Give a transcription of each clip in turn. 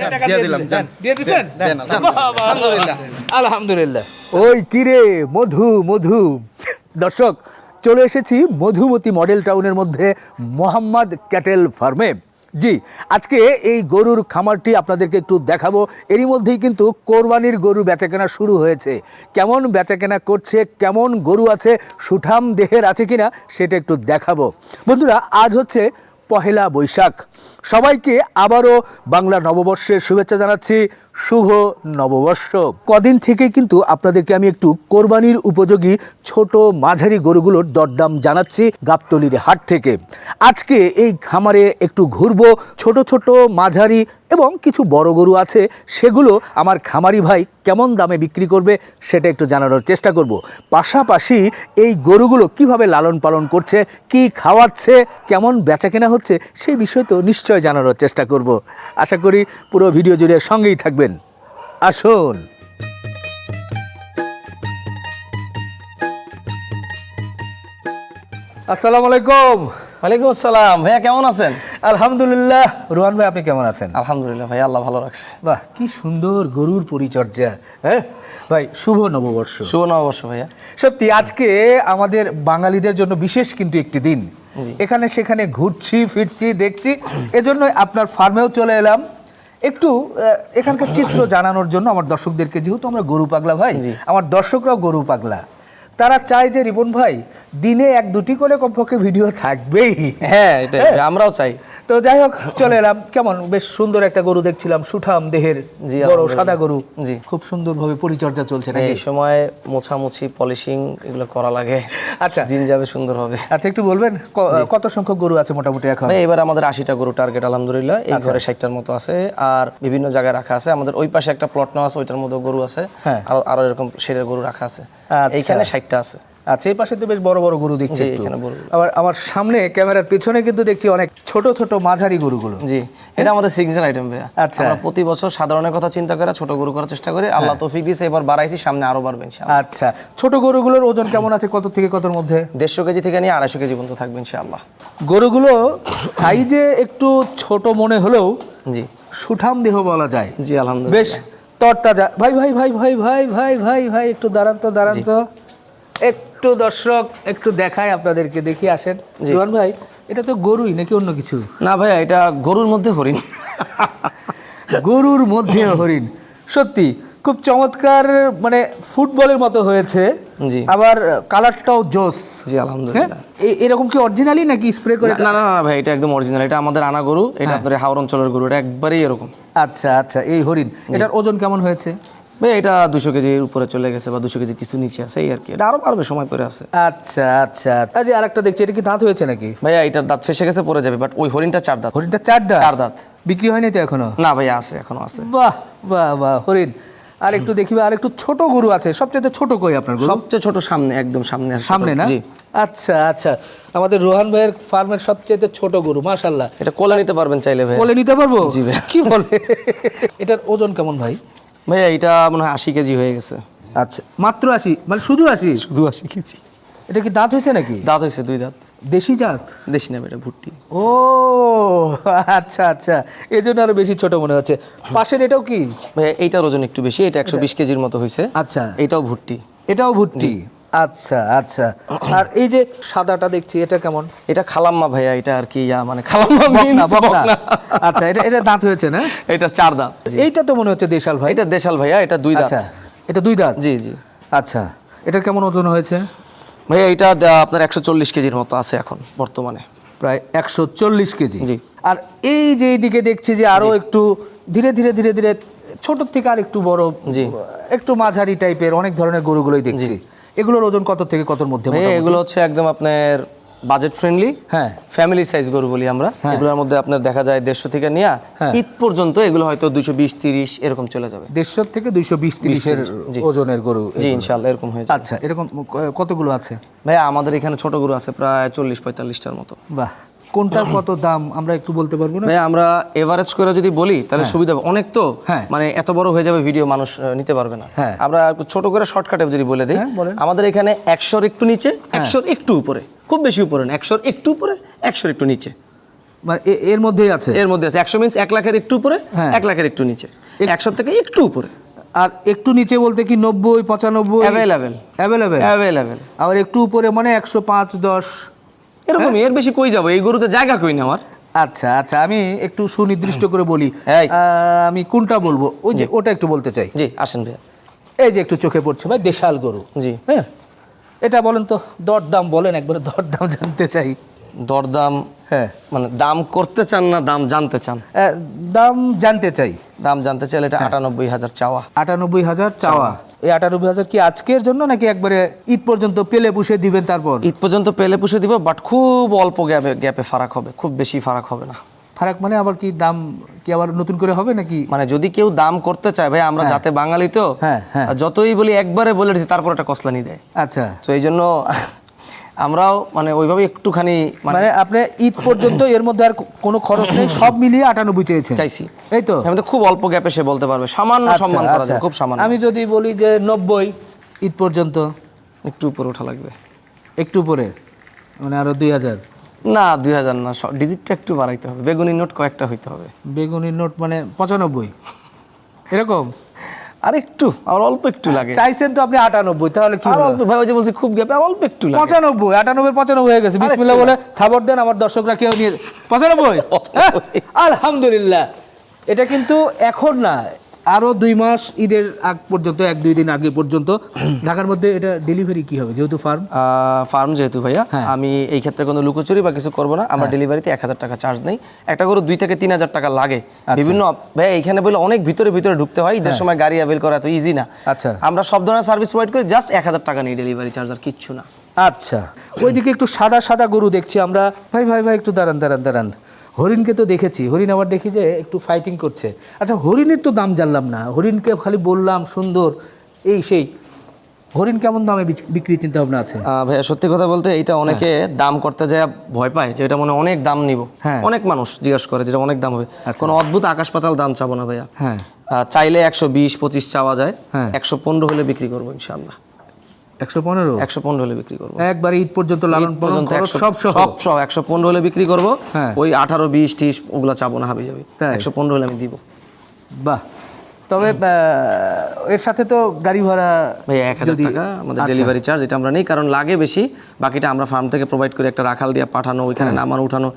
আলহামদুলিল্লাহ। আলহামদুলিল্লাহ। ওই কিরে মধু মধু। দর্শক চলে এসেছি মধুমতি মডেল টাউনের মধ্যে মোহাম্মদ ক্যাটেল ফার্মে। জি আজকে এই গরুর খামারটি আপনাদেরকে একটু দেখাবো। এরই মধ্যেই কিন্তু কোরবানির গরু বেচাকেনা শুরু হয়েছে। কেমন বেচাকেনা করছে কেমন গরু আছে সুঠাম দেহের আছে কিনা সেটা একটু দেখাবো। বন্ধুরা আজ হচ্ছে পহেলা বৈশাখ। সবাইকে আবারও বাংলা নববর্ষের শুভেচ্ছা জানাচ্ছি। শুভ নববর্ষ। কদিন থেকে কিন্তু আপনাদেরকে আমি একটু কোরবানির উপযোগী ছোট মাঝারি গরুগুলোর দরদাম জানাচ্ছি গাবতলির হাট থেকে। আজকে এই খামারে একটু ঘুরবো, ছোট ছোট মাঝারি এবং কিছু বড় গরু আছে, সেগুলো আমার খামারি ভাই কেমন দামে বিক্রি করবে সেটা একটু জানানোর চেষ্টা করব। পাশাপাশি এই গরুগুলো কীভাবে লালন পালন করছে, কি খাওয়াচ্ছে, কেমন বেচাকেনা হচ্ছে সেই বিষয় তো নিশ্চয় জানানোর চেষ্টা করব। আশা করি পুরো ভিডিও জুড়ে সঙ্গেই থাকবেন। আসুন। আসসালামু আলাইকুম। ওয়ালাইকুম আসসালাম। ভাইয়া কেমন আছেন? আলহামদুলিল্লাহ। রোহান ভাই আপনি কেমন আছেন? আলহামদুলিল্লাহ ভাইয়া আল্লাহ ভালো রাখছে। বাহ কি সুন্দর গরুর পরিচর্যা হ্যাঁ? ভাই শুভ নববর্ষ। শুভ নববর্ষ ভাইয়া। সত্যি আজকে আমাদের বাঙালিদের জন্য বিশেষ কিন্তু একটি দিন। এখানে সেখানে ঘুরছি ফিরছি দেখছি। এজন্য আপনার ফার্মেও চলে এলাম। একটু এখানকার চিত্র জানানোর জন্য আমার দর্শকদেরকে যেহেতু আমরা গরু পাগলা ভাই আমার দর্শকরাও গরু পাগলা। তারা চায় যে রিবন ভাই দিনে এক দুটি করে কমপক্ষে ভিডিও থাকবেই। হ্যাঁ এটাই আমরাও চাই। তো যাই হোক চলে এলাম। কেমন? বেশ সুন্দর একটা গরু দেখছিলাম সুঠাম দেহের বড় সাদা গরু। জি। খুব সুন্দরভাবে পরিচর্যা চলছে নাকি? এই সময় মোছামুছি পলিশিং এগুলো করা লাগে। আচ্ছা। দিন যাবে সুন্দর হবে। আচ্ছা একটু বলবেন কত সংখ্যক গরু আছে মোটামুটি এখন? এবার আমাদের আশিটা গরু টার্গেট আলহামদুলিল্লাহ। এই আচ্ছা। ঘরে ষাটটার মতো আছে আর বিভিন্ন জায়গায় রাখা আছে। আমাদের ওই পাশে একটা প্লট নেওয়া আছে ওইটার মধ্যে গরু আছে। হ্যাঁ। আরও আরও এরকম সেরের গরু রাখা আছে। আচ্ছা। এইখানে ষাটটা আছে। আচ্ছা এই পাশে তো বেশ বড় বড় গরু দেখছি। আবার আমার সামনে ক্যামেরার পিছনে কিন্তু দেখছি অনেক ছোট ছোট মাঝারি গরুগুলো। জি এটা আমাদের সিগনেচার আইটেম ভাইয়া। আচ্ছা। আমরা প্রতি বছর সাধারণের কথা চিন্তা করে ছোট গরু করার চেষ্টা করি। আল্লাহ তৌফিক দিয়েছে এবার বাড়াইছি সামনে আরও বাড়বে ইনশাআল্লাহ। আচ্ছা ছোট গরুগুলোর ওজন কেমন আছে কত থেকে কতর মধ্যে? দেড়শো কেজি থেকে নিয়ে আড়াইশো কেজি পর্যন্ত থাকবে ইনশাআল্লাহ। গরুগুলো সাইজে একটু ছোট মনে হলেও জি। সুঠাম দেহ বলা যায়। জি আলহামদুলিল্লাহ। বেশ তরতাজা। ভাই ভাই ভাই ভাই ভাই ভাই ভাই ভাই একটু দাঁড়ান তো দাঁড়ান তো। একটু দর্শক একটু দেখায় আপনাদেরকে দেখি আসেন। জীবন ভাই এটা তো গরুই নাকি অন্য কিছু? না ভাইয়া এটা গরুর মধ্যে হরিণ। গরুর মধ্যে হরিণ। সত্যি খুব চমৎকার মানে ফুটবলের মতো হয়েছে। জি। আবার কালারটাও জোস। জি হ্যাঁ? আলহামদুলিল্লাহ এরকম কি অরিজিনালি নাকি স্প্রে করে না না না ভাই এটা একদম অরিজিনাল এটা আমাদের আনা গরু হ্যাঁ। এটা আপনার হাওর অঞ্চলের গরু এটা একবারেই এরকম। আচ্ছা আচ্ছা এই হরিণ। এটার ওজন কেমন হয়েছে? ভাই এটা দুশো কেজির উপরে চলে গেছে বা দুশো কেজি কিছু নিচে আছে এই আর কি। এটা আরও পারবে সময় পরে আছে। আচ্ছা আচ্ছা। আজ আরেকটা দেখছি এটা কি দাঁত হয়েছে নাকি? ভাইয়া এটার দাঁত ফেসে গেছে পরে যাবে বাট ওই হরিণটা চার দাঁত। হরিণটা চার দাঁত? চার দাঁত। বিক্রি হয়নি তো এখনও? না ভাইয়া আছে এখনও আছে। বাহ বাহ বাহ হরিণ। আর একটু দেখি আর একটু ছোট গরু আছে সবচেয়ে ছোট কই আপনার গরু? সবচেয়ে ছোট সামনে একদম সামনে আছে সামনে না? জি। আচ্ছা আচ্ছা। আমাদের রোহান ভাইয়ের ফার্মের সবচেয়ে ছোট গরু মাশাল্লাহ এটা কোলে নিতে পারবেন চাইলে ভাই কোলে নিতে পারব? জি ভাই। কি বলে? এটার ওজন কেমন ভাই? ভাইয়া এটা মনে হয় আশি কেজি হয়ে গেছে। আচ্ছা মাত্র আশি? মানে শুধু আশি? শুধু আশি কেজি। এটা কি দাঁত হয়েছে নাকি? দাঁত হয়েছে দুই দাঁত। দেশি জাত? দেশি না এটা ভুট্টি। ও আচ্ছা আচ্ছা। এই জন্য আরও বেশি ছোট মনে হচ্ছে। পাশের এটাও কি? ভাইয়া এইটার ওজন একটু বেশি এটা একশো বিশ কেজির মতো হয়েছে। আচ্ছা। এটাও ভুট্টি। এটাও ভুট্টি? আচ্ছা আচ্ছা। আর এই যে সাদাটা দেখছি এটা কেমন? এটা খালাম্মা ভাইয়া এটা আর কি ইয়া মানে খালাম্মা বকনা। আচ্ছা এটা এটা দাঁত হয়েছে না? এটা চার দাঁত। এইটা তো মনে হচ্ছে দেশাল ভাই। এটা দেশাল ভাইয়া এটা দুই দাঁত। আচ্ছা এটা দুই দাঁত? জি জি। আচ্ছা এটা কেমন ওজন হয়েছে? ভাইয়া এটা আপনার একশো চল্লিশ কেজির মতো আছে এখন বর্তমানে। প্রায় একশো চল্লিশ কেজি। জি। আর এই যে এইদিকে দেখছি যে আরও একটু ধীরে ধীরে ধীরে ধীরে ছোট থেকে আর একটু বড় জি। একটু মাঝারি টাইপের অনেক ধরনের গরুগুলোই দেখছি। এগুলোর ওজন কত থেকে কতর মধ্যে এগুলো হচ্ছে একদম আপনার বাজেট ফ্রেন্ডলি হ্যাঁ। ফ্যামিলি সাইজ গরু বলি আমরা। এগুলোর মধ্যে আপনার দেখা যায় দেড়শো থেকে নিয়ে হ্যাঁ। ঈদ পর্যন্ত এগুলো হয়তো দুশো বিশ তিরিশ এরকম চলে যাবে। দেড়শো থেকে দুইশো বিশ তিরিশের। ওজনের গরু জি ইনশাল্লাহ এরকম হয়ে আচ্ছা এরকম কতগুলো আছে? ভাই আমাদের এখানে ছোট গরু আছে প্রায় চল্লিশ পঁয়তাল্লিশটার মতো। বাহ। কোনটার কত দাম আমরা একটু বলতে পারব না? ভাইয়া আমরা এভারেজ করে যদি বলি তাহলে সুবিধা হবে। অনেক তো হ্যাঁ। মানে এত বড় হয়ে যাবে ভিডিও মানুষ নিতে পারবে না। হ্যাঁ। আমরা একটু ছোট করে শর্টকাটে যদি বলে দিই হ্যাঁ। আমাদের এখানে একশোর একটু নিচে একশোর একটু উপরে। খুব বেশি উপরে না একশোর একটু উপরে একশোর একটু নিচে। মানে এর মধ্যেই আছে? এর মধ্যে আছে। একশো মিনস এক লাখের একটু উপরে হ্যাঁ। এক লাখের একটু নিচে। একশো থেকে একটু উপরে। আর একটু নিচে বলতে কি নব্বই পঁচানব্বই? Available. অ্যাভেলেবেল অ্যাভেলেবেল আবার একটু উপরে মানে একশো পাঁচ দশ। এরকমই এর বেশি কই যাব? এই গরুতে জায়গা কই না আমার আচ্ছা আচ্ছা আমি একটু সুনির্দিষ্ট করে বলি। আমি কোনটা বলব? ওই যে ওটা একটু বলতে চাই। জি আসেন ভাইয়া। এই যে একটু চোখে পড়ছে ভাই দেশাল গরু। জি। হ্যাঁ এটা বলেন তো দর দাম বলেন একবারে দর দাম জানতে চাই। দরদাম হ্যাঁ। মানে দাম করতে চান না দাম জানতে চান? দাম জানতে চাই। দাম জানতে চাইলে হ্যাঁ। এটা আটানব্বই হাজার চাওয়া। আটানব্বই হাজার চাওয়া। এই আটানব্বই হাজার কি আজকের জন্য নাকি একবারে ঈদ পর্যন্ত পেলে পুষে দিবেন তারপর? ঈদ পর্যন্ত পেলে পুষে দিব বাট খুব অল্প গ্যাপে গ্যাপে ফারাক হবে খুব বেশি ফারাক হবে না। ফারাক মানে আবার কি দাম কি আবার নতুন করে হবে নাকি? মানে যদি কেউ দাম করতে চায় ভাই আমরা যাতে বাঙালি তো হ্যাঁ, হ্যাঁ। যতই বলি একবারে বলে দিচ্ছি তারপর একটা কসলানি দেয়। আচ্ছা। তো এই জন্য আমরাও মানে ওইভাবে একটুখানি মানে মানে আপনি ঈদ পর্যন্ত এর মধ্যে আর কোনো খরচ নেই সব মিলিয়ে আটানব্বই চেয়েছেন। চাইছি। এই তো? মধ্যে খুব অল্প গ্যাপে সে বলতে পারবে। সামান্য আচ্ছা, সম্মান করা আচ্ছা। যায় খুব সামান্য। আমি যদি বলি যে নব্বই ঈদ পর্যন্ত? একটু উপরে ওঠা লাগবে। একটু উপরে? মানে আরও দুই হাজার? না দুই হাজার না ডিজিটটা একটু বাড়াইতে হবে। বেগুনি নোট কয়েকটা হইতে হবে। বেগুনি নোট মানে পঁচানব্বই। এরকম? আর একটু আর অল্প একটু লাগে। চাইছেন তো আপনি আটানব্বই তাহলে কি আর? অল্প ভাই যে বলছি খুব গ্যাপে আর অল্প একটু লাগে। পঁচানব্বই আটানব্বই পঁচানব্বই হয়ে গেছে। বিসমিল্লা বলে থাবর দেন আমার দর্শকরা কেউ নিয়ে পঁচানব্বই? হ্যাঁ? আলহামদুলিল্লাহ। এটা কিন্তু এখন না আরও দুই মাস ঈদের আগ পর্যন্ত এক দুই দিন আগে পর্যন্ত ঢাকার মধ্যে এটা ডেলিভারি কি হবে যেহেতু ফার্ম ফার্ম যেহেতু ভাইয়া হ্যাঁ। আমি এই ক্ষেত্রে কোনো লুকোচুরি বা কিছু করব না। আমার ডেলিভারিতে এক হাজার টাকা চার্জ নেই। একটা করে দুই থেকে তিন হাজার টাকা লাগে। আচ্ছা। বিভিন্ন ভাইয়া এইখানে বলে অনেক ভিতরে ভিতরে ঢুকতে হয়। ঈদের সময় গাড়ি অ্যাভেল করা তো ইজি না। আচ্ছা। আমরা সব ধরনের সার্ভিস প্রোভাইড করি জাস্ট এক হাজার টাকা নেই ডেলিভারি চার্জ আর কিচ্ছু না। আচ্ছা। ওইদিকে একটু সাদা সাদা গরু দেখছি আমরা। ভাই ভাই ভাই একটু দাঁড়ান দাঁড়ান দাঁড়ান। হরিণকে তো দেখেছি। হরিণ আবার দেখি যে একটু ফাইটিং করছে। আচ্ছা হরিণের তো দাম জানলাম না। হরিণকে খালি বললাম সুন্দর। এই সেই। হরিণ কেমন দামে বিক্রি চিন্তা ভাবনা আছে? ভাইয়া সত্যি কথা বলতে এটা অনেকে দাম করতে যায় ভয় পায় যে এটা মনে হয় অনেক দাম নিব। হ্যাঁ। অনেক মানুষ জিজ্ঞাসা করে যেটা অনেক দাম হবে। কোনো অদ্ভুত আকাশ পাতাল দাম চাবো না ভাইয়া। হ্যাঁ। চাইলে একশো বিশ পঁচিশ চাওয়া যায়। হ্যাঁ। একশো পনেরো হলে বিক্রি করব ইনশাল্লাহ একশো পনেরো? একশো পনেরো হলে বিক্রি করব। একবার ঈদ পর্যন্ত লালন পর্যন্ত খরচ 100 সব সব একশো পনেরো হলে বিক্রি করব। হ্যাঁ। ওই আঠারো বিশ ত্রিশ ওগুলো চাবো না হাবি যাবে? একশো পনেরো হলে আমি দিব। বাহ। তবে এর সাথে তো গাড়ি ভাড়া ভাই এক হাজার টাকা আমাদের আচ্ছা। ডেলিভারি চার্জ এটা আমরা নেই কারণ লাগে বেশি বাকিটা আমরা ফার্ম থেকে প্রোভাইড করি একটা রাখাল দিয়ে পাঠানো ওইখানে হ্যাঁ। নামানো উঠানো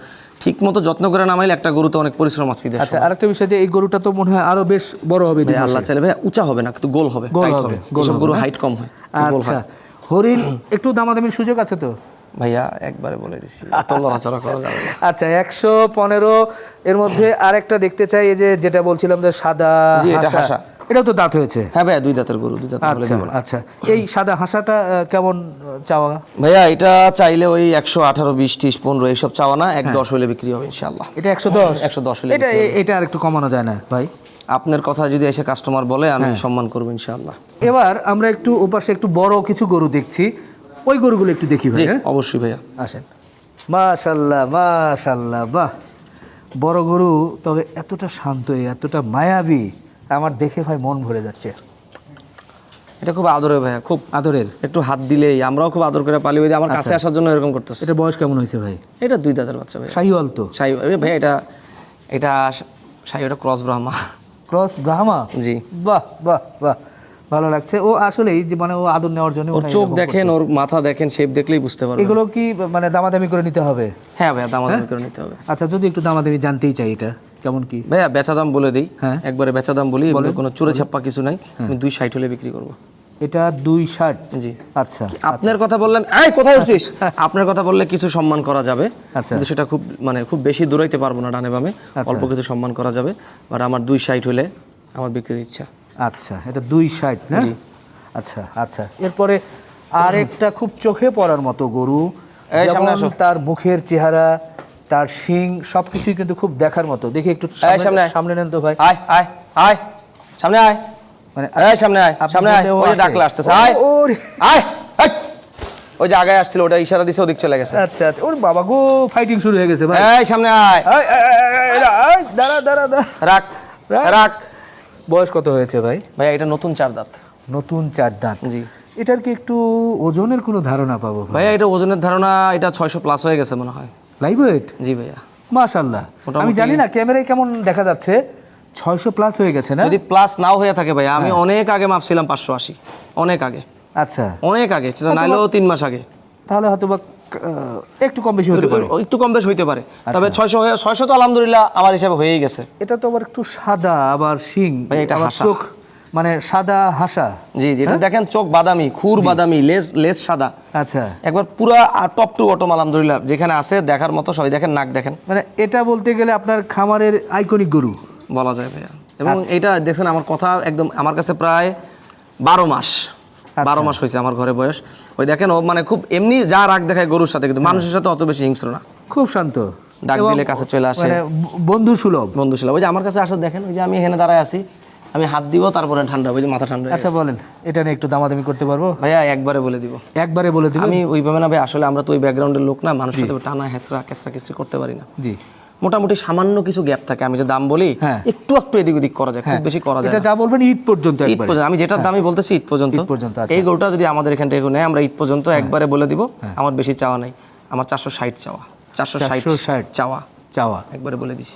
ঠিক মতো যত্ন করে নামাইলে একটা গরু তো অনেক পরিশ্রম আছে আচ্ছা আরেকটা বিষয় যে এই গরুটা তো মনে হয় আরও বেশ বড় হবে। আল্লাহ চাইলে ভাই উঁচা হবে না কিন্তু গোল হবে গোল হবে গরু হাইট কম হয় আচ্ছা হরিণ একটু দামাদামির সুযোগ আছে তো ভাইয়া একবারে বলে দিছি। এত লড়াচড়া করা যাবে আচ্ছা একশো পনেরো এর মধ্যে আরেকটা দেখতে চাই এই যে যেটা বলছিলাম যে সাদা এটা হাসা। এটাও তো দাঁত হয়েছে? হ্যাঁ ভাইয়া দুই দাঁতের গরু দুই দাঁত আচ্ছা আচ্ছা। এই সাদা হাসাটা কেমন চাওয়া? ভাইয়া এটা চাইলে ওই একশো আঠারো বিশ ত্রিশ পনেরো এইসব চাওয়া না। হ্যাঁ। এক দশ হলে বিক্রি হবে ইনশাল্লাহ এটা একশো দশ? একশো দশ হলে এটা এটা আর একটু কমানো যায় না ভাই। আপনার কথা যদি এসে কাস্টমার বলে আমি হ্যাঁ। সম্মান করব ইনশাল্লাহ এবার আমরা একটু ওপাশে একটু বড় কিছু গরু দেখছি। ওই গরুগুলো একটু দেখি ভাই হ্যাঁ? অবশ্যই ভাইয়া। আসেন। মাশাল্লাহ মাশাল্লাহ বাহ! বড় গরু তবে এতটা শান্ত এতটা মায়াবী আমার দেখে ভাই মন ভরে যাচ্ছে। এটা খুব আদরের ভাইয়া খুব আদরের। একটু হাত দিলেই আমরাও খুব আদর করে পালি ওই আমার কাছে আচ্ছা। আসার জন্য এরকম করতেছে। এটা বয়স কেমন হয়েছে ভাই? এটা দুই দাঁতের বাচ্চা ভাইয়া। শাহিওয়াল তো? সাই ভাই এটা এটা সাই ওটা ক্রস ব্রাহ্মা। ক্রস ব্রাহ্মা? জি। বাহ বাহ বাহ। ভালো লাগছে। ও আসলেই যে মানে ও আদর নেওয়ার জন্য ওর চোখ দেখেন ওর মাথা দেখেন শেপ দেখলেই বুঝতে পারবেন। এগুলো কি মানে দামাদামি করে নিতে হবে? হ্যাঁ ভাইয়া দামাদামি করে নিতে হবে। আচ্ছা যদি একটু দামাদামি জানতেই চাই এটা কেমন কি? ভাইয়া বেচা দাম বলে দিই। হ্যাঁ। একবারে বেচা দাম বলি এগুলো কোনো চুরে ছাপ্পা কিছু নাই। আমি দুই ষাট হলে বিক্রি করব। এটা দুই ষাট? জি। আচ্ছা আপনার কথা বললেন এই কোথায় উঠছিস? আপনার কথা বললে কিছু সম্মান করা যাবে। আচ্ছা। কিন্তু সেটা খুব মানে খুব বেশি দূরাইতে পারব না ডানে বামে। অল্প কিছু সম্মান করা যাবে। বাট আমার দুই ষাট হলে আমার বিক্রির ইচ্ছা। আচ্ছা এটা দুই ষাট না? আচ্ছা আচ্ছা। এরপরে আরেকটা খুব চোখে পড়ার মতো গরু। তার মুখের চেহারা তার শিং সবকিছুই কিন্তু খুব দেখার মতো। দেখি একটু সামনে- সামনে নেন তো ভাই। আয় আয় আয়। সামনে আয়। মানে এই সামনে আয় সামনে আয়। ওই ডাকলে আসতেছে। আয়। ওরে। আয়। আয়। ওই যে আগায় আসছিল ওটা ইশারা দিছে ওদিক চলে গেছে। আচ্ছা আচ্ছা। ওর বাবা গো ফাইটিং শুরু হয়ে গেছে ভাই। এই সামনে আয়। দাঁড়া দাঁড়া দাঁড়া। রাখ। রাখ। বয়স কত হয়েছে ভাই? ভাইয়া এটা নতুন চার দাঁত। নতুন চার দাঁত। জি। এটার কি একটু ওজনের কোনো ধারণা পাবো ভাই? ভাইয়া এটা ওজনের ধারণা এটা ছয়শো প্লাস হয়ে গেছে মনে হয়। লাইভ ওয়েট জি ভাইয়া। মাশাল্লাহ আমি জানি না ক্যামেরায় কেমন দেখা যাচ্ছে? ছয়শো প্লাস হয়ে গেছে না? যদি প্লাস নাও হয়ে থাকে ভাই আমি হ্যাঁ। অনেক আগে মাপছিলাম পাঁচশো আশি। অনেক আগে। আচ্ছা। অনেক আগে নাইলেও তিন মাস আগে। তাহলে হয়তো বা একটু কম বেশি হতে পারে। একটু কম বেশ হইতে পারে। আচ্ছা। তবে ছয়শো হয়ে ছয়শো তো আলহামদুলিল্লাহ আমার হিসাবে হয়েই গেছে। এটা তো আবার একটু সাদা আবার শিং এটা চোখ মানে সাদা হাসা। জি জি হ্যাঁ? এটা দেখেন চোখ বাদামি খুর বাদামি লেজ লেজ সাদা। আচ্ছা। একবার পুরা টপ টু বটম আলহামদুলিল্লাহ যেখানে আছে দেখার মতো সবাই দেখেন নাক দেখেন। মানে এটা বলতে গেলে আপনার খামারের আইকনিক গরু। বলা যায় ভাইয়া। এবং আচ্ছা। এটা দেখছেন আমার কথা একদম আমার কাছে প্রায় বারো মাস। বারো মাস হয়েছে আমার ঘরে বয়স। ওই দেখেন ও মানে খুব এমনি যা রাগ দেখায় গরুর সাথে কিন্তু মানুষের সাথে অত বেশি হিংস্র না। খুব শান্ত। ডাক দিলে কাছে চলে আসে। মানে বন্ধু সুলভ। বন্ধু ছিল ওই যে আমার কাছে আসা দেখেন ওই যে আমি এখানে দাঁড়ায় আছি আমি হাত দিব তারপরে ঠান্ডা হবে যে মাথা ঠান্ডা আচ্ছা বলেন এটা নিয়ে একটু দামাদামি করতে পারব? ভাইয়া একবারে বলে দিব। একবারে বলে দিব? আমি ওইভাবে না ভাই আসলে আমরা তো ওই ব্যাকগ্রাউন্ডের লোক না মানুষের সাথে টানা হেসরা কেসরা কেসরি করতে পারি না। জি। মোটামুটি সামান্য কিছু গ্যাপ থাকে। আমি যে দাম বলি হ্যাঁ। একটু একটু এদিক ওদিক করা যায় খুব বেশি করা যায় এটা যা বলবেন ঈদ পর্যন্ত ঈদ পর্যন্ত আমি যেটার দামই বলতেছি ঈদ পর্যন্ত। আচ্ছা। এই গরুটা যদি আমাদের এখান থেকে নেয় আমরা ঈদ পর্যন্ত একবারে বলে দিব আমার বেশি চাওয়া নাই। আমার চারশো ষাট চাওয়া। চারশো ষাট চাওয়া। চাওয়া। একবারে বলে দিছি।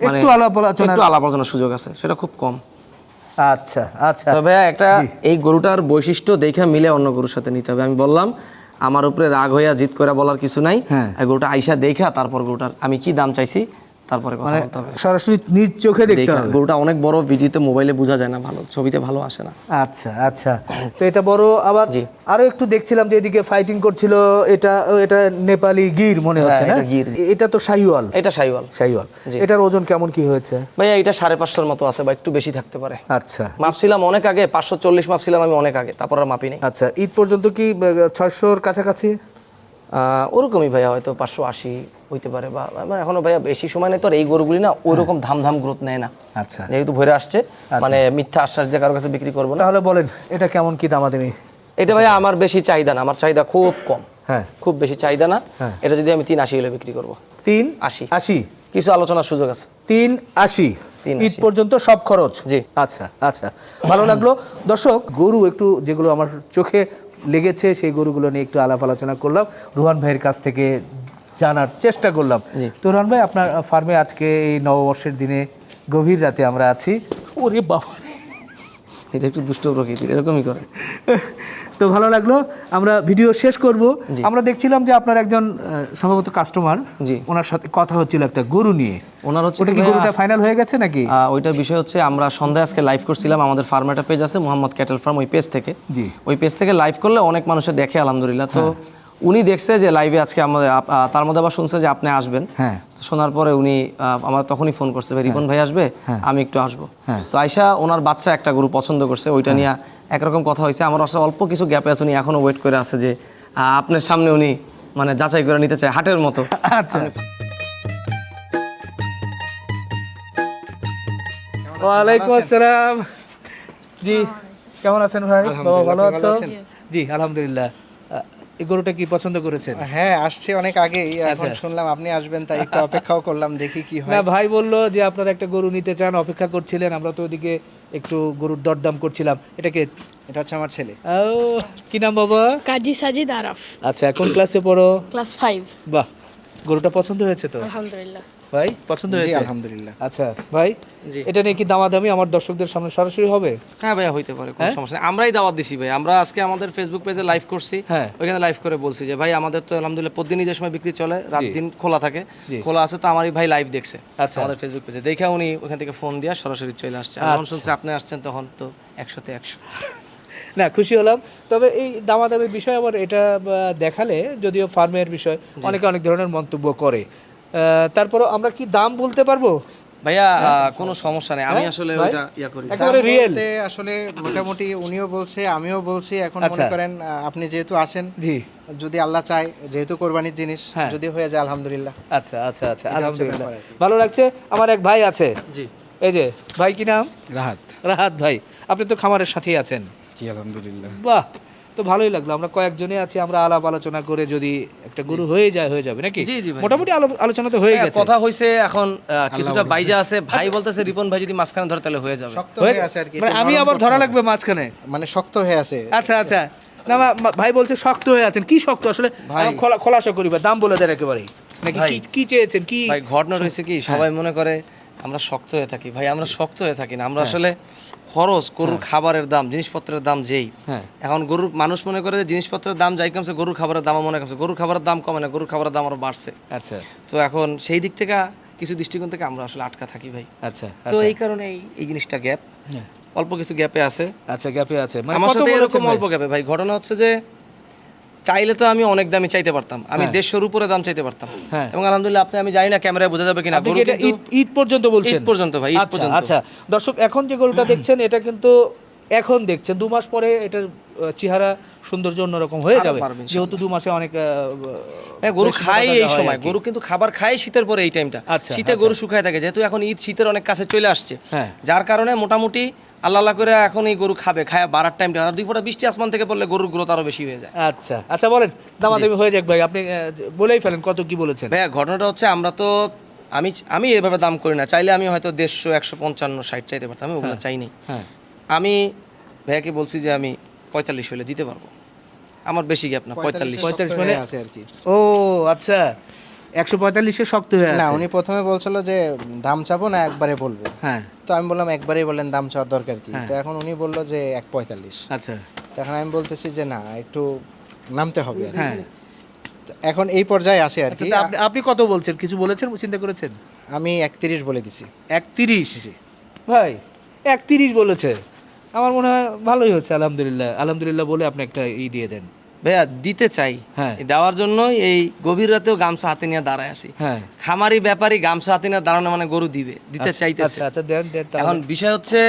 একটু আলাপ আলোচনা একটু আলাপ আলোচনার সুযোগ আছে সেটা খুব কম। আচ্ছা আচ্ছা। তবে একটা এই গরুটার বৈশিষ্ট্য দেখে মিলে অন্য গরুর সাথে নিতে হবে। আমি বললাম আমার উপরে রাগ হইয়া জিত করে বলার কিছু নাই হ্যাঁ। গরুটা আইসা দেখা তারপর গরুটার আমি কি দাম চাইছি তারপরে কথা বলতে হবে। সরাসরি নিজ চোখে দেখতে হবে। গরুটা অনেক বড় ভিডিওতে মোবাইলে বোঝা যায় না ভালো ছবিতে ভালো আসে না। আচ্ছা আচ্ছা। তো এটা বড় আবার জি। আরও একটু দেখছিলাম যে এদিকে ফাইটিং করছিল এটা এটা নেপালি গির মনে হচ্ছে না? হ্যাঁ, গির। এটা তো শাহিওয়াল। এটা সাইওয়াল শাহিওয়াল। এটার ওজন কেমন কি হয়েছে? ভাইয়া এটা সাড়ে পাঁচশোর মতো আছে বা একটু বেশি থাকতে পারে। আচ্ছা। মাপছিলাম অনেক আগে পাঁচশো চল্লিশ মাপছিলাম আমি অনেক আগে তারপর আর মাপি নেই। আচ্ছা ঈদ পর্যন্ত কি ছয়শোর কাছাকাছি? ওরকমই ভাইয়া হয়তো পাঁচশো আশি হইতে পারে বা আমার এখনও ভাইয়া বেশি সময় নেই তো আর এই গরুগুলি না ওইরকম ধাম ধাম গ্রোথ নেয় না। আচ্ছা। যেহেতু ভরে আসছে মানে মিথ্যা আশ্বাস দিয়ে কারোর কাছে বিক্রি করব না। তাহলে বলেন এটা কেমন কি দামাদামি? এটা ভাইয়া আমার বেশি চাহিদা না আমার চাহিদা খুব কম। হ্যাঁ। খুব বেশি চাহিদা না হ্যাঁ। এটা যদি আমি তিন আশি হলে বিক্রি করব। তিন আশি। আশি? কিছু আলোচনার সুযোগ আছে। তিন আশি? ঈদ পর্যন্ত সব খরচ? জি। আচ্ছা আচ্ছা। ভালো লাগল। দর্শক গরু একটু যেগুলো আমার চোখে লেগেছে সেই গরুগুলো নিয়ে একটু আলাপ আলোচনা করলাম। রুহান ভাইয়ের কাছ থেকে জানার চেষ্টা করলাম। তো রুহান ভাই আপনার ফার্মে আজকে এই নববর্ষের দিনে গভীর রাতে আমরা আছি। ওরে বাবা এটা একটু দুষ্ট প্রকৃতির এরকমই করে। তো ভালো লাগল। আমরা ভিডিও শেষ করব। আমরা দেখছিলাম যে আপনার একজন সম্ভবত কাস্টমার জি। ওনার সাথে কথা হচ্ছিল একটা গরু নিয়ে। ওনার হচ্ছে ওটা কি গরুটা ফাইনাল হয়ে গেছে নাকি? আহ, ওইটার বিষয় হচ্ছে আমরা সন্ধ্যায় আজকে লাইভ করছিলাম। আমাদের ফার্ম একটা পেজ আছে মোহাম্মদ ক্যাটেল ফার্ম ওই পেজ থেকে। জি। ওই পেজ থেকে লাইভ করলে অনেক মানুষের দেখে আলহামদুলিল্লাহ। তো উনি দেখছে যে লাইভে আজকে আমাদের তার মধ্যে আবার শুনছে যে আপনি আসবেন। হ্যাঁ। শোনার পরে উনি আমার তখনই ফোন করছে ভাই রিপন ভাই আসবে? আমি একটু আসব। হ্যাঁ। তো আয়সা ওনার বাচ্চা একটা গরু পছন্দ করছে ওইটা নিয়ে একরকম কথা হয়েছে। আমার আসলে অল্প কিছু গ্যাপে আছে উনি এখনও ওয়েট করে আছে যে আপনার সামনে উনি মানে যাচাই করে নিতে চায় হাটের মতো। আচ্ছা। ওয়ালাইকুম আসসালাম। জি কেমন আছেন ভাই? বাবা ভালো আছো? জি আলহামদুলিল্লাহ। এই গরুটা কি পছন্দ করেছেন? হ্যাঁ আসছে অনেক আগেই এখন শুনলাম আপনি আসবেন তাই একটু অপেক্ষাও করলাম দেখি কি হয়। না ভাই বলল যে আপনারা একটা গরু নিতে চান অপেক্ষা করছিলেন আমরা তো ওদিকে একটু গরুর দরদাম করছিলাম। এটাকে এটা হচ্ছে আমার ছেলে। ও কি নাম বাবা? কাজী সাজিদ আরাফ। আচ্ছা এখন ক্লাসে পড়ো? ক্লাস ফাইভ বাহ গরুটা পছন্দ হয়েছে তো? আলহামদুলিল্লাহ। ভাই পছন্দ হয়েছে? আলহামদুলিল্লাহ। আচ্ছা ভাই এটা নিয়ে কি দামাদামি আমার দর্শকদের সামনে সরাসরি হবে? হ্যাঁ ভাইয়া হইতে পারে কোনো সমস্যা নেই। আমরাই দাওয়াত দিছি ভাই। আমরা আজকে আমাদের ফেসবুক পেজে লাইভ করছি। হ্যাঁ। ওইখানে লাইভ করে বলছি যে ভাই আমাদের তো আলহামদুলিল্লাহ প্রতিদিনই যে সময় বিক্রি চলে রাত দিন খোলা থাকে। খোলা আছে তো আমারই ভাই লাইভ দেখছে আচ্ছা। আমাদের ফেসবুক পেজে দেখে উনি ওখান থেকে ফোন দিয়া সরাসরি চলে আসছে। যখন শুনছে আপনি আসছেন তখন তো একশোতে একশো। না খুশি হলাম। তবে এই দামাদামির বিষয় আবার এটা দেখালে যদিও ফার্মের বিষয় অনেকে অনেক ধরনের মন্তব্য করে। তারপরও আমরা কি দাম বলতে পারব? ভাইয়া আহ, কোনো সমস্যা নেই। আমি আসলে হ্যাঁ, ভাই? ওইটা ইয়া করি। একেবারে রিয়েল আসলে মোটামুটি উনিও বলছে আমিও বলছি। এখন আচ্ছা। মনে করেন আপনি যেহেতু আছেন জি। যদি আল্লাহ চায় যেহেতু কোরবানির জিনিস হ্যাঁ। যদি হয়ে যায় আলহামদুলিল্লাহ। আচ্ছা আচ্ছা আচ্ছা। আলহামদুলিল্লাহ। ভালো লাগছে? আমার এক ভাই আছে। জি। এই যে ভাই কি নাম? রাহাত। রাহাত ভাই। আপনি তো খামারের সাথেই আছেন। জি আলহামদুলিল্লাহ। বাহ! তো ভালোই লাগল। আমরা কয়েকজনে আছি আমরা আলাপ আলোচনা করে যদি একটা গুরু হয়ে যায় হয়ে যাবে নাকি? জি, জি মোটামুটি আলোচনা তো হয়ে হ্যাঁ, গেছে। কথা হইছে এখন কিছুটা বাইজা আছে ভাই বলতেছে রিপন ভাই যদি মাঝখানে ধরে তাহলে হয়ে যাবে। শক্ত হয়ে- হয়ে আছে আর কি মানে আমি আবার ধরা লাগবে মাঝখানে। মানে শক্ত হয়ে আছে। আচ্ছা আচ্ছা। না ভাই বলছে শক্ত হয়ে আছেন। কি শক্ত? আসলে খোলা খোলাসা করি বা দাম বলে দেন একেবারেই। নাকি কি- কি চেয়েছেন? কি ভাই ঘটনা রয়েছে কি? সবাই মনে করে আমরা শক্ত হয়ে থাকি। ভাই আমরা শক্ত হয়ে থাকি না। আমরা আসলে খরচ গরুর খাবারের দাম জিনিসপত্রের দাম যেই। হ্যাঁ। এখন গরুর মানুষ মনে করে যে জিনিসপত্রের দাম যাই কমছে গরুর খাবারের দাম মনে কমছে। গরুর খাবারের দাম কমে না গরুর খাবারের দাম আরও বাড়ছে। আচ্ছা। তো এখন সেই দিক থেকে কিছু দৃষ্টিকোণ থেকে আমরা আসলে আটকা থাকি ভাই। আচ্ছা তো এই কারণে এই- জিনিসটা গ্যাপ। হ্যাঁ। অল্প কিছু গ্যাপে আছে। আচ্ছা গ্যাপে আছে। মানে আমার সাথে এরকম অল্প গ্যাপে। ভাই ঘটনা হচ্ছে যে চাইলে তো আমি অনেক দামই চাইতে পারতাম। আমি দেড়শোর উপরে দাম চাইতে পারতাম। হ্যাঁ। এবং আলহামদুলিল্লাহ আপনি আমি জানি না ক্যামেরায় বোঝা যাবে কিনা ঈদ পর্যন্ত বলছেন? ঈদ পর্যন্ত ভাই, ঈদ আচ্ছা, পর্যন্ত। আচ্ছা। দর্শক এখন যে গরুটা দেখছেন এটা কিন্তু এখন দেখছেন। দু মাস পরে এটার চেহারা সৌন্দর্য অন্যরকম হয়ে যাবে। যেহেতু দু মাসে অনেক হ্যাঁ, গরু খায় এই সময়। গরু কিন্তু খাবার খায় শীতের পরে এই টাইমটা আচ্ছা, শীতে গরু শুকায় থাকে। যেহেতু এখন ঈদ শীতের অনেক কাছে চলে আসছে। হ্যাঁ। যার কারণে মোটামুটি আল্লাহ আল্লাহ করে এখন এই গরু খাবে খায় বাড়ার টাইমটা আর দুই ফোঁটা বৃষ্টি আসমান থেকে পড়লে গরুর গ্রোথ আরও বেশি হয়ে যায়। আচ্ছা আচ্ছা বলেন দামাদামি হয়ে যাক ভাই আপনি বলেই ফেলেন কত কি বলেছেন। ভাইয়া ঘটনাটা হচ্ছে আমরা তো আমি আমি এভাবে দাম করি না। চাইলে আমি হয়তো দেড়শো একশো পঞ্চান্ন ষাট চাইতে পারতাম আমি ওগুলো চাইনি। হ্যাঁ। আমি ভাইয়াকে বলছি যে আমি পঁয়তাল্লিশ হলে দিতে পারব। আমার বেশি গ্যাপ না পঁয়তাল্লিশ পঁয়তাল্লিশ মানে- আছে আর কি। ও আচ্ছা। একশো পঁয়তাল্লিশে শক্ত হয়ে না উনি প্রথমে বলছিল যে দাম চাবো না একবারে বলব। হ্যাঁ। তো আমি বললাম একবারেই বললেন দাম চাওয়ার দরকার কি? তো এখন উনি বলল যে এক পঁয়তাল্লিশ আচ্ছা। তো এখন আমি বলতেছি যে না একটু নামতে হবে। হ্যাঁ। এখন এই পর্যায়ে আছে আর আচ্ছা কি আপনি আপনি কত বলছেন? কিছু বলেছেন চিন্তা করেছেন? আমি একত্রিশ বলে দিছি। একত্রিশ? ভাই একত্রিশ বলেছে। আমার মনে হয় ভালোই হচ্ছে আলহামদুলিল্লাহ। আলহামদুলিল্লাহ বলে আপনি একটা ই দিয়ে দেন। ভাইয়া দিতে চাই। হ্যাঁ। দেওয়ার জন্য এই গভীর রাতেও গামছা হাতে নিয়ে দাঁড়ায় আছি। হ্যাঁ। খামারি ব্যাপারী গামছা হাতে নিয়ে দাঁড়ানো মানে গরু দিবে দিতে আচ্ছা, চাইতেছে। আচ্ছা আচ্ছা এখন বিষয় হচ্ছে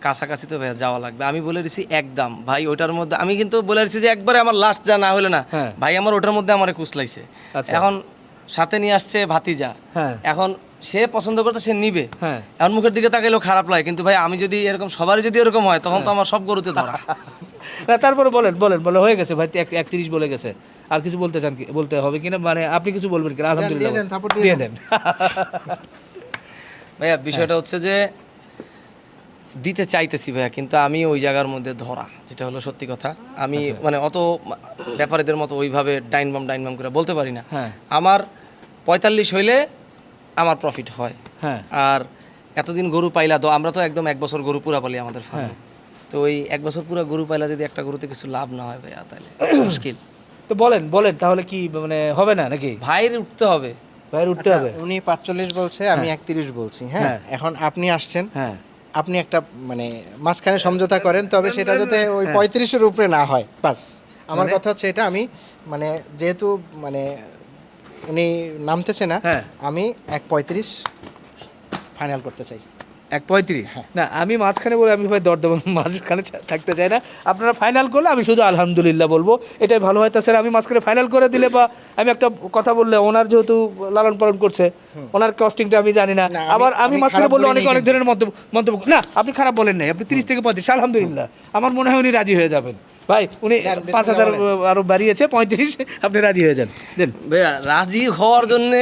কাছাকাছি তো ভাইয়া যাওয়া লাগবে। আমি বলে দিছি একদম। ভাই ওটার মধ্যে আমি কিন্তু বলে দিছি যে একবারে আমার লাস্ট যা না হলে না হ্যাঁ। ভাই আমার ওটার মধ্যে আমার কুচলাইছে। এখন সাথে নিয়ে আসছে ভাতিজা। হ্যাঁ। এখন সে পছন্দ করতে সে নিবে। হ্যাঁ। এখন মুখের দিকে তাকাইলেও খারাপ লাগে। কিন্তু ভাই আমি যদি এরকম সবারই যদি এরকম হয় তখন তো আমার সব গরুতে ধরা। না তারপরে বলেন বলেন বলে হয়ে গেছে ভাই এক- একত্রিশ বলে গেছে। আর কিছু বলতে চান কি বলতে হবে কিনা? মানে আপনি কিছু বলবেন কিনা? আলহামদুলিল্লাহ দিয়ে দিয়ে দেন। ভাইয়া বিষয়টা হচ্ছে যে দিতে চাইতেছি ভাইয়া কিন্তু আমি ওই জায়গার মধ্যে ধরা যেটা হলো সত্যি কথা। আমি মানে অত ব্যাপারীদের মতো ওইভাবে ডাইনবাম ডাইনবাম করে বলতে পারি না। হ্যাঁ। আমার পঁয়তাল্লিশ হইলে আমার প্রফিট হয়। হ্যাঁ। আর এতদিন গরু পাইলা তো আমরা তো একদম এক বছর গরু পুরা পালি আমাদের হ্যাঁ। ফার্মে তো ওই এক বছর পুরা গরু পাইলা যদি একটা গরুতে কিছু লাভ না হয় ভাইয়া তাহলে মুশকিল। তো বলেন বলেন তাহলে কি মানে হবে না নাকি? ভাইয়ের উঠতে হবে। ভাইয়ের উঠতে আচ্ছা, হবে? উনি পাঁচচল্লিশ বলছে আমি একত্রিশ বলছি হ্যাঁ? হ্যাঁ। এখন আপনি আসছেন হ্যাঁ। আপনি একটা মানে মাঝখানে সমঝোতা করেন তবে সেটা যাতে ওই হ্যাঁ। পঁয়ত্রিশের উপরে না হয় বাস। আমার মানে? কথা হচ্ছে এটা আমি মানে যেহেতু মানে উনি নামতেছে না হ্যাঁ। আমি এক পঁয়ত্রিশ ফাইনাল করতে চাই। এক পঁয়ত্রিশ? না আমি মাঝখানে বলে আমি ভাই দরদাম মাঝখানে থাকতে চাই না। আপনারা ফাইনাল করলে আমি শুধু আলহামদুলিল্লাহ বলব। এটাই ভালো হয়। তাছাড়া আমি মাঝখানে ফাইনাল করে দিলে বা আমি একটা কথা বললে ওনার যেহেতু লালন পালন করছে ওনার কস্টিংটা আমি জানি না। আবার আমি মাঝখানে বললে অনেক অনেক ধরনের মন্তব্য মন্তব্য না আপনি খারাপ বলেন নাই। আপনি তিরিশ থেকে পঁয়ত্রিশ আলহামদুলিল্লাহ। আমার মনে হয় উনি রাজি হয়ে যাবেন। ভাই উনি পাঁচ হাজার। আরও বাড়িয়েছে পঁয়ত্রিশ আপনি রাজি হয়ে যান। দেন। ভাইয়া রাজি হওয়ার জন্য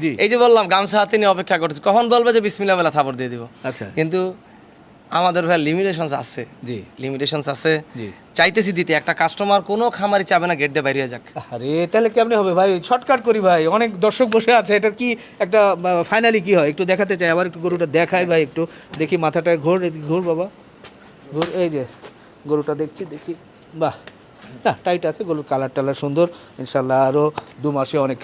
জি। এই যে বললাম গামছা হাতে নিয়ে অপেক্ষা করতেছি। কখন বলবে যে বিসমিল্লা বেলা থাপড় দিয়ে দিব? আচ্ছা। কিন্তু আমাদের ভাই লিমিটেশনস আছে। জি। লিমিটেশনস আছে। জি। চাইতেছি দিতে একটা কাস্টমার কোনো খামারি চাবে না গেট দিয়ে বাইরে যাক। আরে তাহলে কেমনে হবে ভাই? শর্টকাট করি ভাই। অনেক দর্শক বসে আছে এটা কি একটা ফাইনালি কি হয়? একটু দেখাতে চাই আবার একটু গরুটা দেখাই ভাই একটু। দেখি মাথাটায় ঘোর ঘোর বাবা। ঘোর এই যে গরুটা দেখছি দেখি। বাহ। না টাইট আছে গরুর কালার টালার সুন্দর। ইনশাল্লাহ আরও দু মাসে অনেক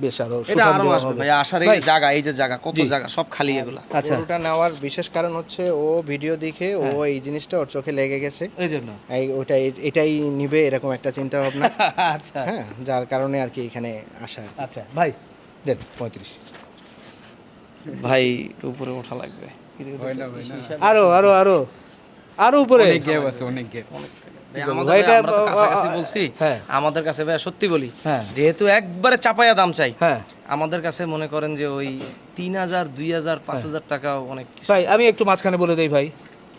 বেশ আরও এটা আরও আসবে ভাই আসার এই জায়গা এই যে জায়গা কত জায়গা সব খালি এগুলা। আচ্ছা। গরুটা নেওয়ার বিশেষ কারণ হচ্ছে ও ভিডিও দেখে ও এই জিনিসটা ওর চোখে লেগে গেছে। এই জন্য এই ওটা এটাই নিবে এরকম একটা চিন্তা ভাবনা আচ্ছা। হ্যাঁ যার কারণে আর কি এখানে আসা আচ্ছা ভাই দেন পঁয়ত্রিশ। ভাই উপরে ওঠা লাগবে। আরও আরও আরও আরও উপরে। ভাই, আমাদের ভাই, ভাই, এটা, আমরা কাছাকাছি বলছি। হ্যাঁ। আমাদের কাছে ভাই সত্যি বলি হ্যাঁ। যেহেতু একবারে চাপায়া দাম চাই হ্যাঁ। আমাদের কাছে মনে করেন যে ওই তিন হাজার দুই হাজার পাঁচ হাজার টাকা অনেক ভাই আমি একটু মাঝখানে বলে দেই ভাই।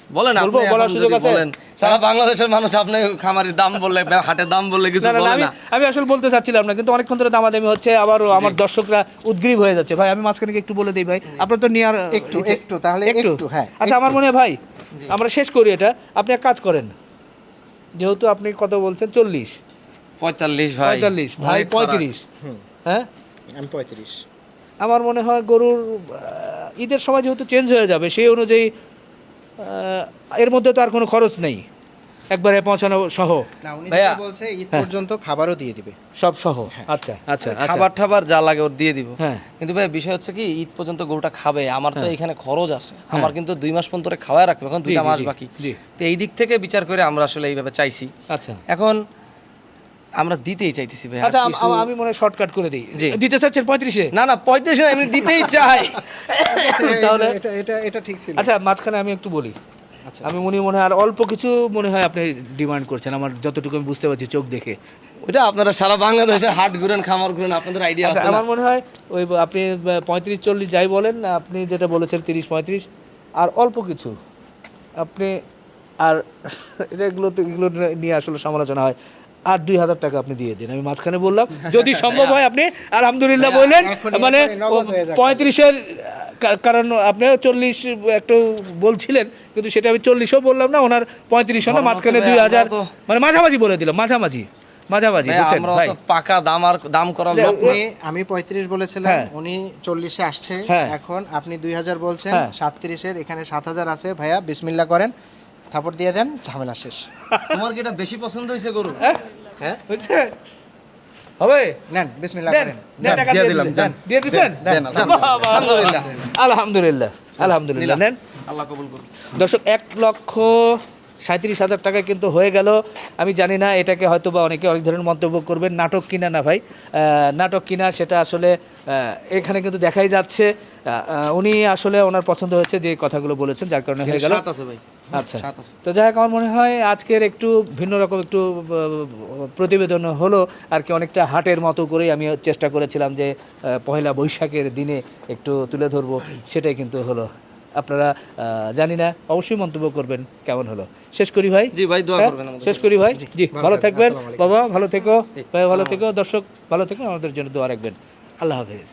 বলেন আপনি বলার সুযোগ আছে? বলেন। সারা বাংলাদেশের মানুষ আপনি খামারের দাম বললে হাটের দাম বললে কিছু বলে আমি না। আমি আসলে বলতে চাচ্ছিলাম না কিন্তু অনেকক্ষণ ধরে দামাদামি হচ্ছে আবারও আমার দর্শকরা উদ্গ্রীব হয়ে যাচ্ছে। ভাই আমি মাঝখানে একটু বলে দিই ভাই আপনার তো নেওয়ার একটু, একটু, তাহলে একটু, হ্যাঁ, আচ্ছা আমার মনে হয় ভাই আমরা শেষ করি এটা। আপনি এক কাজ করেন। যেহেতু আপনি কত বলছেন? চল্লিশ। পঁয়তাল্লিশ ভাই। পঁয়তাল্লিশ। ভাই। পঁয়ত্রিশ। হ্যাঁ? আমি পঁয়ত্রিশ। আমার মনে হয় গরুর আহ, ঈদের সময় যেহেতু চেঞ্জ হয়ে যাবে সেই অনুযায়ী আহ, এর মধ্যে তো আর কোনো খরচ নেই। একবারে পৌঁছানো সহ। না উনি ভাইয়া। যেটা বলছে ঈদ পর্যন্ত খাবারও দিয়ে দিবে। সব সহ। আচ্ছা। আচ্ছা আচ্ছা। খাবার টাবার যা লাগে ওর দিয়ে দিব। হ্যাঁ। কিন্তু ভাই বিষয় হচ্ছে কি ঈদ পর্যন্ত গরুটা খাবে আমার তো এখানে খরচ আছে। আমার কিন্তু দুই মাস পর্যন্ত ওরে খাওয়াই রাখতে হবে এখন দুইটা হ্যাঁ। জি, মাস জি, বাকি। জি। তো এই দিক থেকে বিচার করে আমরা আসলে এইভাবে চাইছি। আচ্ছা। এখন আমরা দিতেই চাইতেছি ভাই আর আচ্ছা আম- কিছু- আম- আমি মনে হয় শর্টকাট করে দিই। জি। দিতে চাচ্ছেন পঁয়ত্রিশে? না না পঁয়ত্রিশ না, এমনি দিতেই চাই। তাহলে এটা এটা এটা ঠিক ছিল। আচ্ছা মাঝখানে আমি একটু বলি। আমি মনে মনে হয় আর অল্প কিছু মনে হয় আপনি ডিমান্ড করছেন। আমার যতটুকু আমি বুঝতে পারছি চোখ দেখে। ওটা আপনারা সারা বাংলাদেশে হাট ঘুরেন খামার ঘুরেন আপনাদের আইডিয়া আচ্ছা, আছে আমার মনে হয় ওই আপনি পঁয়ত্রিশ চল্লিশ যাই বলেন আপনি যেটা বলেছেন তিরিশ পঁয়ত্রিশ আর অল্প কিছু। আপনি আর এটা এগুলো তো এগুলো নিয়ে আসলে সমালোচনা হয়। আর দুই হাজার টাকা আপনি দিয়ে দিন। আমি মাঝখানে বললাম যদি সম্ভব হয় আপনি আলহামদুলিল্লাহ বললেন মানে। পঁয়ত্রিশের কারণ আপনি চল্লিশ একটু বলছিলেন কিন্তু সেটা আমি চল্লিশও বললাম না ওনার পঁয়ত্রিশও না মাঝখানে দুই হাজার মানে মাঝামাঝি বলে দিলাম মাঝামাঝি মাঝামাঝি ভাই, বুঝছেন ভাই পাকা দাম আর দাম করার লোক না। আপনি আমি পঁয়ত্রিশ বলেছিলাম হ্যাঁ। উনি চল্লিশে আসছে হ্যাঁ। এখন আপনি দুই হাজার বলছেন হ্যাঁ। সাতত্রিশের এখানে সাত হাজার আছে ভাইয়া বিসমিল্লা করেন থাপড় দিয়ে দেন ঝামেলা শেষ তোমার কি এটা বেশি পছন্দ হয়েছে গরু হ্যাঁ? হ্যাঁ হবে? নেন করেন। দিয়ে দিলাম, দিয়ে আলহামদুলিল্লাহ। আলহামদুলিল্লাহ আলহামদুলিল্লাহ নেন। আল্লাহ কবুল করুন। দর্শক এক লক্ষ সাঁত্রিশ হাজার টাকা কিন্তু হয়ে গেল। আমি জানি না এটাকে হয়তো বা অনেকে অনেক ধরনের মন্তব্য করবেন নাটক কিনা না ভাই? নাটক কিনা সেটা আসলে এখানে কিন্তু দেখাই যাচ্ছে। উনি আসলে ওনার পছন্দ হয়েছে যে কথাগুলো বলেছেন যার কারণে হয়ে গেল। ভাই। আচ্ছা। তো যাই হোক আমার মনে হয় আজকের একটু ভিন্ন রকম একটু প্রতিবেদন হলো আর কি অনেকটা হাটের মতো করেই আমি চেষ্টা করেছিলাম যে পহেলা বৈশাখের দিনে একটু তুলে ধরবো সেটাই কিন্তু হলো। আপনারা জানি না অবশ্যই মন্তব্য করবেন কেমন হলো। শেষ করি ভাই? জি ভাই দোয়া হ্যাঁ? করবেন আমাদের শেষ করি ভাই? জি ভালো থাকবেন। বাবা ভালো থেকো ভাই ভালো থেকো। দর্শক ভালো থেকো। আমাদের জন্য দোয়া রাখবেন। আল্লাহ হাফেজ।